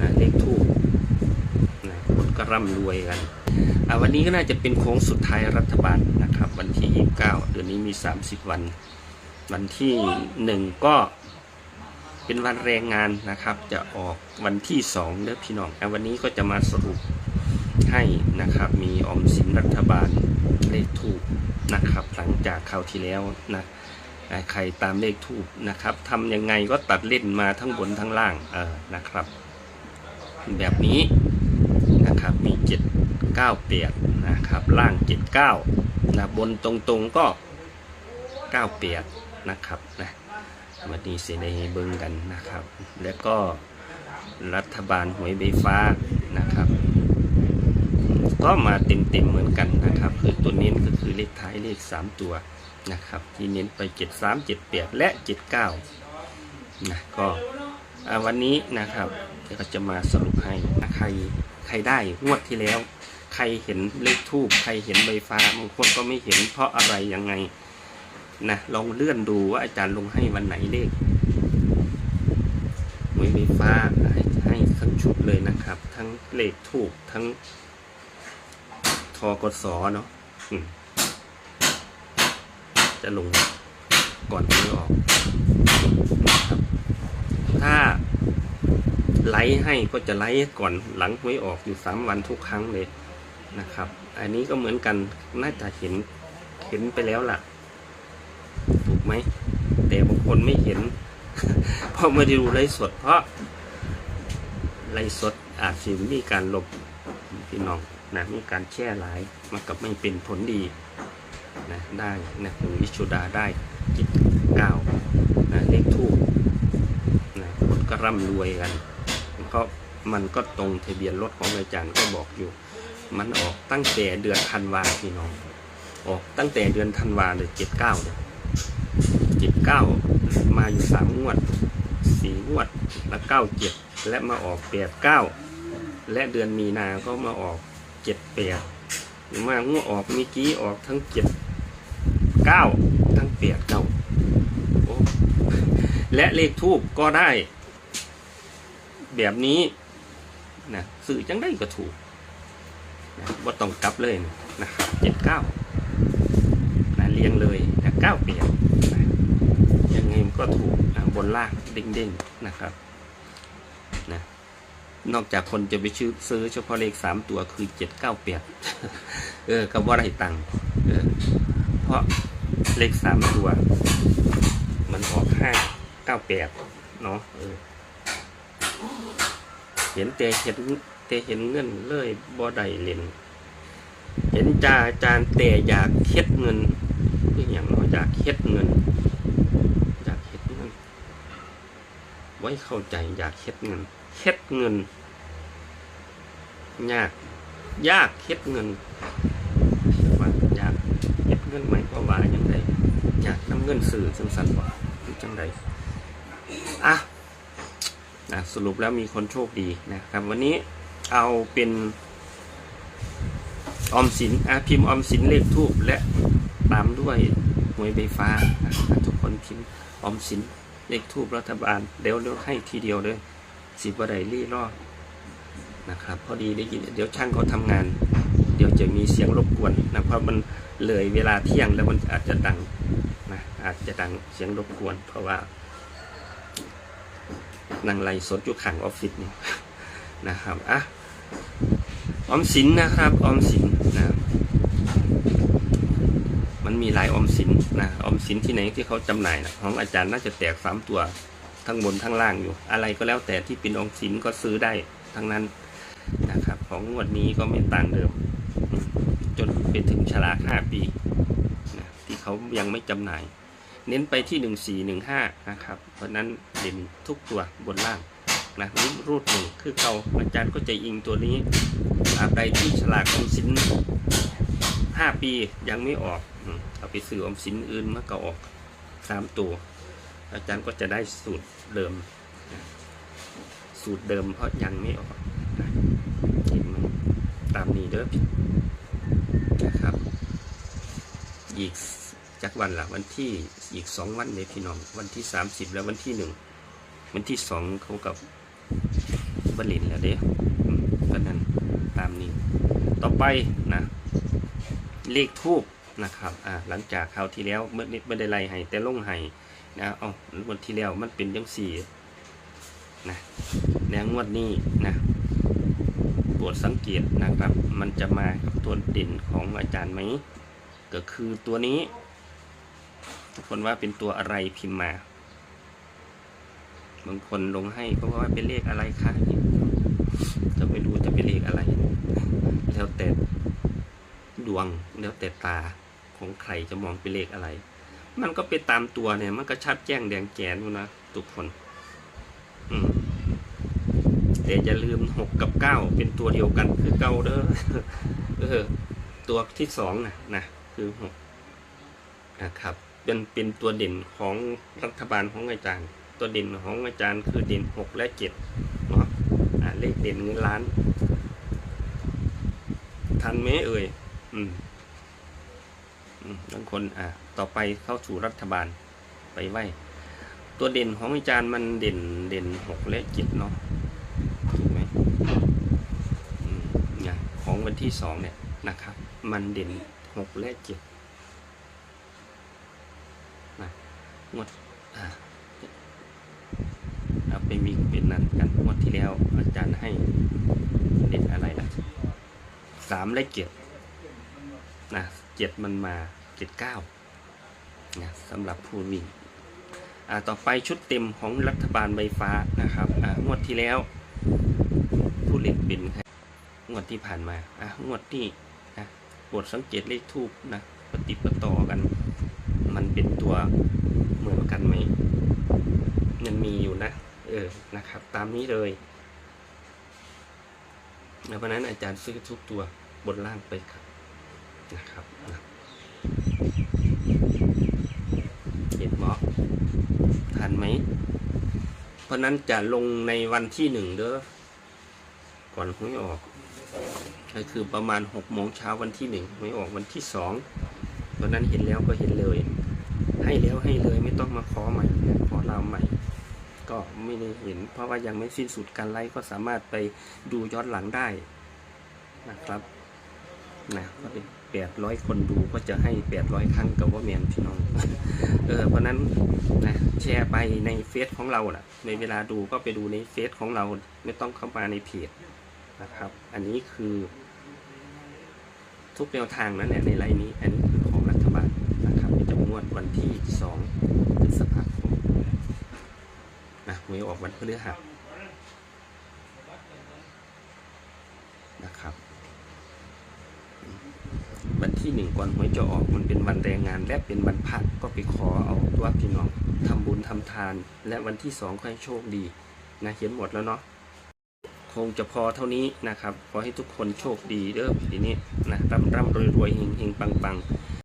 นะเลขทูบนะคนก็ร่ำรวยกันอะวันนี้ก็น่าจะเป็นโค้งสุดท้ายรัฐบาลนะครับ วันที่ 29 เดือนนี้มี 30 วัน วันที่หนึ่งก็เป็นวันแรงงานนะครับ จะออกวันที่สองเด้อพี่น้องอะวันนี้ก็จะมาสรุปให้นะครับมีออมสินรัฐบาลเลขทูบนะครับ หลังจากคราวที่แล้วนะใครตามเลขทูบนะครับทำยังไงก็ตัดเล่นมาทั้งบนทั้งล่างเออนะครับ แบบนี้นะครับมีเจ็ดเก้าเปียดนะครับล่างเจ็ดเก้านะบนตรงๆก็เก้าเปียดนะครับนะวันนี้เสียในเบิ้งกันนะครับ แล้วก็รัฐบาลหวยใบฟ้านะครับ ก็มาเต็มๆเหมือนกันนะครับ คือตัวเน้นก็คือเลขท้ายเลข 3 ตัวนะครับที่เน้นไป 7 3 7 8 และ 79นะก็วันนี้นะครับ ดี๋ยวก็จะมาสรุปให้นะใครใครได้งวดที่แล้ว ใครเห็นเลขทูบใครเห็นใบฟ้าบางคนก็ไม่เห็นเพราะอะไรยังไงนะลองเลื่อนดูว่าอาจารย์ลงให้วันไหนเลขหวยใบฟ้าให้ให้ทั้งชุดเลยนะครับ ทั้งเลขทูบทั้งทอกสเนาะจะลงก่อนที่ออกนะครับถ้า ไลฟ์ให้ก็จะไลฟ์ก่อนหลังหวยออกอยู่สามวันทุกครั้งเลยนะครับ อันนี้ก็เหมือนกันน่าจะเห็นเห็นไปแล้วล่ะ ถูกไหม แต่บางคนไม่เห็น เพราะไม่ได้ดูไลฟ์สด เพราะไลฟ์สดอาจจะมีการลบพี่น้องนะมีการแช่หลายมันกับไม่เป็นผลดีนะได้นะหลวงวิชุดาได้จิตเก้านะเลขทูบนะคนก็ร่ำรวยกัน เพราะมันก็ตรงทะเบียนรถของอาจารย์ก็บอกอยู่ มันออกตั้งแต่เดือนธันวาพี่น้อง ออกตั้งแต่เดือนธันวาเลยเจ็ดเก้าเลยเจ็ดเก้ามาอยู่สามงวดสี่งวดแล้วเก้าเจ็ดและมาออกแปดเก้าและเดือนมีนาก็มาออกเจ็ดแปดหรือว่างัวออกเมื่อกี้ออกทั้งเจ็ดเก้าทั้งแปดเก้าและเลขทูบก็ได้ แบบนี้นะสื่อจังได้ก็ถูกนะว่าต้องกลับเลยนะครับเจ็ดเก้านะเรียงเลยนะเก้าเปลี่ยนนะยังไงมันก็ถูกนะบนล่างเด้งๆนะครับนะนอกจากคนจะไปซื้อซื้อเฉพาะเลขสามตัวคือเจ็ดเก้าแปดเออก็ว่าไรตังค์เออเพราะเลขสามตัว มันออกห้าเก้าแปดเนาะเออ ห็นแต่เห็นแต่เห็นเงินเลยบ่ได้เล่นเห็นจ่าอาจารย์แต่อยากเฮ็ดเงินคืออย่างเนาอยากเฮ็ดเงิน อยากเฮ็ดเงิน ไว้เข้าใจอยากเฮ็ดเงินเฮ็ดเงิน ยากยากเฮ็ดเงินว่ายากเฮ็ดเงินหมายความว่าอย่างไรอยากนำเงินสื่อสันสันว่าจังไรอะ นะสรุปแล้วมีคนโชคดีนะครับ วันนี้เอาเป็นออมสินอพิมพ์ออมสินเลขทูบและตามด้วยหวยใบฟ้านะทุกคนพิมพ์ออมสินเลขทูบรัฐบาลเดี๋ยวเดี๋ยวให้ทีเดียวเลยสิบวันไดรี่รอดนะครับ พอดีได้ยินเดี๋ยวช่างเขาทำงาน เดี๋ยวจะมีเสียงรบกวนนะเพราะมันเลยเวลาเที่ยงแล้วมันอาจจะดังนะอาจจะดังเสียงรบกวน เพราะว่า นั่งไลสดอยู่ขังออฟฟิศเนี่ยนะครับอะออมสินนะครับออมสินนะมันมีหลายออมสินนะออมสินที่ไหนที่เขาจำหน่ายนะของอาจารย์น่าจะแตกสามตัวทั้งบนทั้งล่างอยู่ อะไรก็แล้วแต่ที่เป็นออมสินก็ซื้อได้ทั้งนั้นนะครับ ของงวดนี้ก็ไม่ต่างเดิม จนไปถึงฉลากห้าปีนะที่เขายังไม่จำหน่าย เน้นไปที่หนึ่งสี่หนึ่งห้านะครับ เพราะนั้นเด่นทุกตัวบนล่างนะนิ้รูดหนึ่งคือเขาอาจารย์ก็จะอิงตัวนี้อาใดที่ฉลากออมสินห้าปียังไม่ออกเอาไปซื้ออมสินอื่นมันก็ออกสามตัว อาจารย์ก็จะได้สูตรเดิม สูตรเดิมเพราะยังไม่ออกเห็นไหมตามนี้เด้อนะครับอีก จักวันละวันที่อีกสองวันเลยพี่น้อง วันที่สามสิบแล้ววันที่หนึ่งวันที่สองเขากับบบลินแล้วเด้ก็นั่นตามนี้ ต่อไปนะเลขทูบนะครับอ่าหลังจากคราวที่แล้วเมื่อไม่ได้ไล่ให้แต่ลงให้นะเอาวันที่แล้วมันเป็นยังสี่นะแล้วงวดนี้นะโปรดสังเกตนะครับ มันจะมากับตัวเด่นของอาจารย์ไหมก็คือตัวนี้ ทุกคนว่าเป็นตัวอะไรพิมพ์มา บางคนลงให้ก็ว่าเป็นเลขอะไรคะจะไม่รู้จะเป็นเลขอะไร แล้วแต่ดวงแล้วแต่ตาของใครจะมองเป็นเลขอะไร มันก็เป็นตามตัวเนี่ย มันก็ชัดแจ้งแดงแจนอยู่นะทุกคน อืมแต่อย่าลืมหกกับเก้าเป็นตัวเดียวกันคือเก้าเด้อเออ ตัวที่สองนะนะคือหกนะครับ เป็นเป็นตัวเด่นของรัฐบาลของอาจารย์ ตัวเด่นของอาจารย์คือเด่นหกและเจ็ดเนาะเลขเด่นเงินล้าน ทันไหมเอ่ยอืมอืมบางคนอ่าต่อไปเข้าสู่รัฐบาลไปไหวตัวเด่นของอาจารย์มันเด่นเด่นหกและเจ็ดเนาะถูกไหมอืมเนี่ยของวันที่สองเนี่ยนะครับ มันเด่นหกและเจ็ดนะ งวดอ่าเอาไปวิ่งเป็นนั่นกันงวดที่แล้วอาจารย์ให้เด่นอะไรล่ะสามและเจ็ดนะเจ็ดมันมาเจ็ดเก้านะสำหรับผู้วิ่งอ่าต่อไปชุดเต็มของรัฐบาลใบฟ้านะครับอ่างวดที่แล้ว ผู้เล่นเป็นงวดที่ผ่านมาอ่างวดนี้นะปรดสังเกตเลขทูบนะปฏิดปต่อกัน มันเป็นตัว กันไหมมันมีอยู่นะ เออ นะครับ ตามนี้เลยเพราะนั้นอาจารย์ซื้อทุกตัวบนล่างไปครับ นะครับนะเห็นหมอทันไหม เพราะนั้นจะลงในวันที่หนึ่งเด้อ ก่อนหวยออก ก็คือประมาณหกโมงเช้าวันที่หนึ่งหวยออกวันที่สองเพราะนั้นเห็นแล้วก็เห็นเลย ให้แล้วให้เลยไม่ต้องมาขอใหม่ขอเราใหม่ ก็ไม่ได้เห็น เพราะว่ายังไม่สิ้นสุดการไลฟ์ก็สามารถไปดูย้อนหลังได้นะครับนะก็เป็นแปดร้อยคนดูก็จะให้แปดร้อยครั้งกับว่าแมนพี่น้อง เออเพราะนั้นนะแชร์ไปในเฟซของเราน่ะในเวลาดูก็ไปดูในเฟซของเราไม่ต้องเข้ามาในเพจนะครับ อันนี้คือ ทุกแนวทางนั้นแหละในไลน์นี้ อันนี้ วันที่สองพฤษภาคมนะหวยออกวันพฤหัสนะครับ วันที่หนึ่งก่อนหวยจะออกมันเป็นวันแรงงานและเป็นวันพักก็ไปขอเอาตัวพี่น้องทำบุญทำทาน และวันที่สองก็ให้โชคดีนะเขียนหมดแล้วเนาะคงจะพอเท่านี้นะครับ ขอให้ทุกคนโชคดีเด้อทีนี้นะร่ำร่ำรวยรวยเฮงเฮงปังปัง